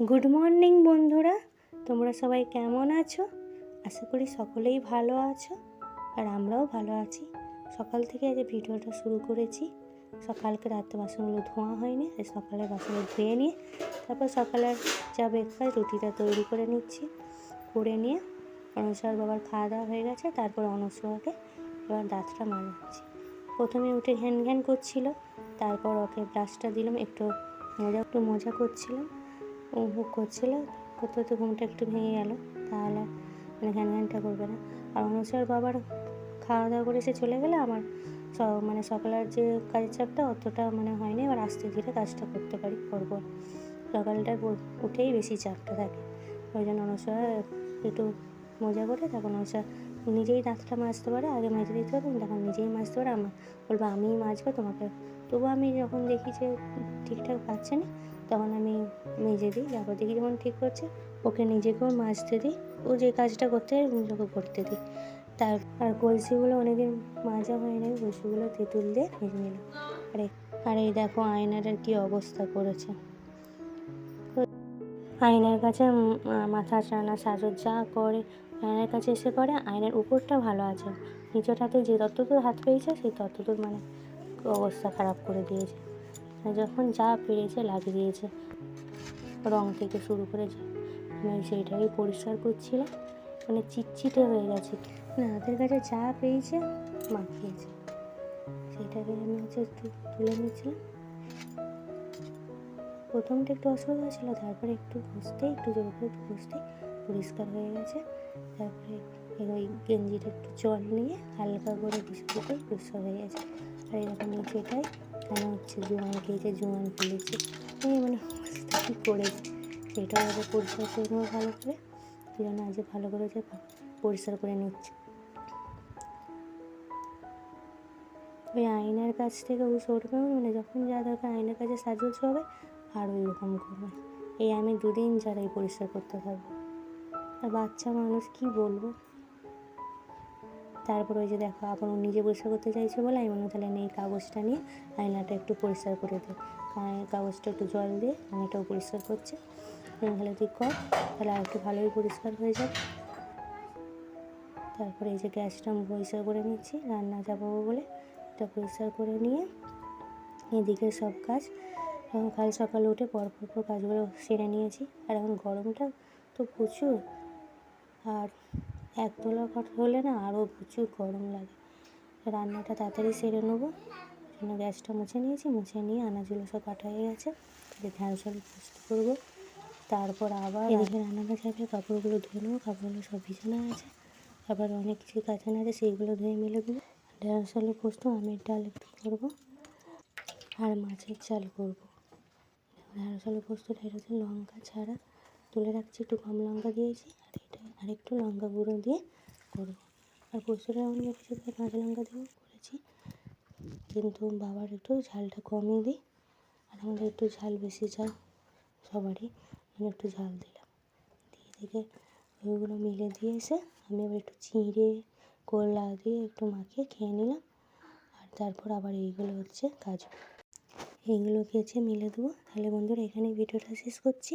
Good morning বন্ধুরা, তোমরা সবাই কেমন আছো? আশা করি সকলেই ভালো আছো আর আমরাও ভালো আছি। সকাল থেকে আজ ভিডিওটা শুরু করেছি। সকালকে রাতে বাসনগুলো ধোয়া হয়নি আর সকালে বাসনগুলো ধুয়ে নিয়ে তারপর সকালের যা ব্রেকফাস্ট রুটিটা তৈরি করে নিচ্ছি, করে নিয়ে অনুসার বাবার খাওয়া দাওয়া হয়ে গেছে, তারপর অনুসরাকে এবার দাঁতটা মারাচ্ছি প্রথমে উঠে ঘ্যান ঘ্যান করছিল, তারপর ওকে ব্রাশটা দিলাম, একটু মজা একটু মজা করছিলাম। উপভোগ করছিল। করতে করতে ঘুমটা একটু ভেঙে গেল, তাহলে মানে ঘ্যান ঘ্যানটা করবে না। আর অনুসার বাবার খাওয়া দাওয়া করে সে চলে গেলে আমার মানে সকালের যে কাজের চাপটা অতটা মানে হয়নি, এবার আস্তে ধীরে কাজটা করতে পারি পরপর সকালটা উঠেই বেশি চাপটা থাকে। ওই জন্য অনুসার একটু মজা করে তখন অনুসার নিজেই দাঁতটা মাজতে পারে, আগে মেজে দিতে হবে, তখন নিজেই মাজতে পারে। আমার বলব, আমিই মাজবো তোমাকে। তবু আমি যখন দেখি যে ঠিকঠাক পাচ্ছে না তখন আমি মেজে দিই, তারপর দেখি যখন ঠিক করছে। ওকে নিজেকেও মাজতে দিই। ও যে কাজটা করতে ওকে করতে দিই। তার, আর কলসিগুলো অনেকদিন মাজা হয় নাই কলসিগুলো তেঁতুল দিয়ে ভেজে নিলাম। আর আর, এই দেখো আয়নাটার কি অবস্থা করেছে। আয়নার কাছে মাথা টানা সাজর যা করে, আয়নার কাছে এসে করে আয়নার উপরটা ভালো আছে। নিচটাতে যে ততদূর হাত পেয়েছে, সেই ততদূর মানে অবস্থা খারাপ করে দিয়েছে। যখন যা পেরেছে লাগিয়ে দিয়েছে, রং থেকে শুরু করে যা। আমি সেইটাকে পরিষ্কার করছিলাম মানে চিটচিটে হয়ে গেছে। মানে হাতের কাছে যা পেয়েছে মাখিয়েছে। সেইটাকে আমি হচ্ছে একটু তুলে নিয়েছিলাম প্রথমটা একটু অসুবিধা ছিল তারপরে একটু ঘষতে, একটু জোর করে একটু ঘষতে পরিষ্কার হয়ে গেছে। তারপরে ওই গেঞ্জিটা একটু জল নিয়ে হালকা করে ঘষে দিতে পরিষ্কার হয়ে গেছে। আর এরকম নিচেটাই কেন হচ্ছে জোয়ান খেয়েছে জোয়ান ফেলেছে এই মানে অবস্থা কী করেছে। সেটাও আগে পরিষ্কার করে নেব ভালো করে। জন্য আজকে ভালো করে যে পরিষ্কার করে নিচ্ছে। ওই আয়নার কাছ থেকে ও সরবে মানে যখন যা দরকার আয়নার কাছে সাজুজ হবে আর ওই রকম করবে। এই আমি দুদিন যারাই পরিষ্কার করতে থাকব। আর বাচ্চা মানুষ কি বলব? তারপর ওই যে দেখো ও নিজে পরিষ্কার করতে চাইছে বলে, আমি মনে তাহলে এই কাগজটা নিয়ে আয়নাটা একটু পরিষ্কার করে কারণ কাগজটা একটু জল দিয়ে আয়নাটাও পরিষ্কার করছে। তাহলে তুই কর, তাহলে আর একটু ভালোই পরিষ্কার হয়ে যাবে। তারপরে এই যে গ্যাসটা আমি পরিষ্কার করে নিচ্ছি, রান্না যাব বলে। এটা পরিষ্কার করে নিয়ে এদিকে সব কাজ এখন কাল সকালে উঠে পরপর পর কাজগুলো সেরে নিয়েছি। আর এখন গরমটা তো প্রচুর, আর একতলা ঘর হলে না আরও প্রচুর গরম লাগে। রান্নাটা তাড়াতাড়ি সেরে নেব। জন্য গ্যাসটা মুছে নিয়েছি। মুছে নিয়ে আনাজগুলো সব কাটা হয়ে গেছে। ঢ্যাঁড়স আলু পোস্ত করব। তারপর আবার এদিকে রান্নাটা চাইলে কাপড়গুলো ধুয়ে নেব, কাপড়গুলো সব ভিজানো আছে। আবার অনেক কিছু কাঁচানো আছে, সেইগুলো ধুয়ে মিলে দেবো। ঢ্যাঁড়স আলু পোস্ত, আমের ডাল একটু করব। আর মাছের চাল করব। ঢ্যাঁড়স আলু পোস্ত ঢেঁড়সের লঙ্কা ছাড়া তুলে রাখছি, একটু কম লঙ্কা দিয়েছি, আর এটা আর একটু লঙ্কা গুঁড়ো দিয়ে করব। আর পোস্তটা আমি কিছু কাঁচা লঙ্কা দিয়েও করেছি, কিন্তু বাবার একটু ঝালটা কমই দিই, আর আমাদের একটু ঝাল বেশি ঝাল সবারই, আমি একটু ঝাল দিলাম। দিয়ে থেকে ওইগুলো মিলে দিয়ে এসে আমি আবার একটু চিঁড়ে কলা দিয়ে একটু মাখিয়ে খেয়ে নিলাম, আর তারপর আবার এইগুলো হচ্ছে কাজু। এইগুলো কেচে মিলে দেবো। তাহলে বন্ধুরা এখানেই ভিডিওটা শেষ করছি।